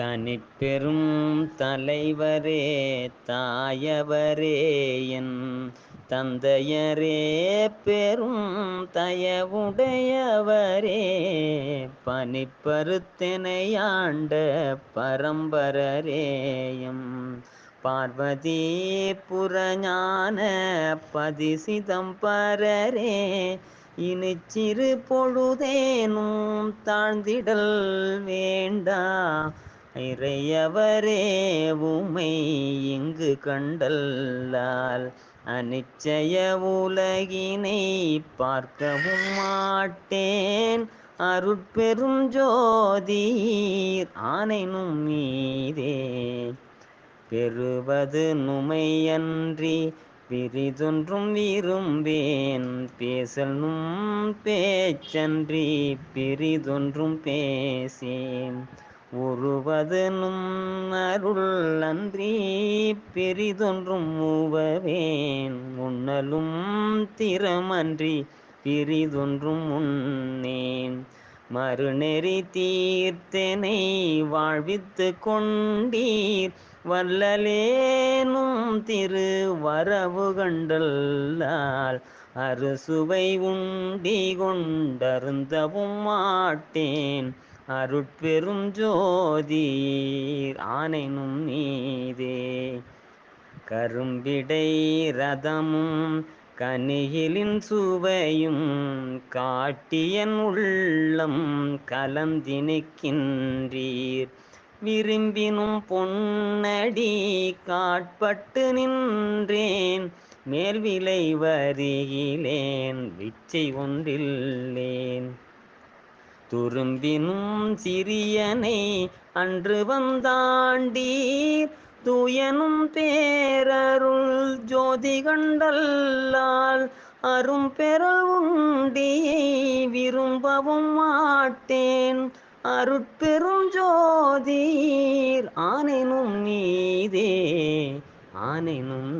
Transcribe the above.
தனிப்பெரும் தலைவரே தாயவரே என் தந்தையரே பெரும் தயவுடையவரே. பனிப்பருத்தினையாண்ட பரம்பரரேயம் பார்வதி புறஞான பதிசிதம்பரரே. இனிச்சிறு பொழுதேனும் தாழ்ந்திடல் வேண்டா. இறையவரே உமை இங்கு கண்டல்லால் அனிச்சய உலகினை பார்க்கவும் மாட்டேன். அருட்பெரும் ஜோதீர் ஆனைனும் மீதே. பெறுவது நுமையன்றி பிரிதொன்றும் விரும்பேன். பேசலும் பேச்சன்றி பிரிதொன்றும் பேசேன். உருவது அருள் அன்றி பெரிதொன்றும் மூவவேன். உண்ணலும் திறமன்றி பிரிதொன்றும் உண்ணேன். மறுநெறி தீர்த்தனை வாழ்வித்து கொண்டீர். வல்லலேனும் திரு வரவு கண்டல்லால் அறுசுவை உண்டி கொண்டருந்தவும் மாட்டேன். அருட்பெரும் ஜோதி ஆனைனும் நீதே கரும்பிடை ரதமும் கனியிலின் சுவையும் காட்டியன் உள்ளம் கலந்தினிக்கின்றீர் விரும்பினும் பொன்னடி காட்பட்டு நின்றேன். மேல்விலை வரியிலேன் விச்சை ஒன்றில்லேன். துரும்பினும் சிறியனை அன்று வந்தாண்டீர். துயனும் பேரருள் ஜோதி கண்டல்லால் அரும் பெறல் விரும்பவும் மாட்டேன். அருட்பெரும் ஜோதீர் ஆனைனும் நீதே ஆனைனும்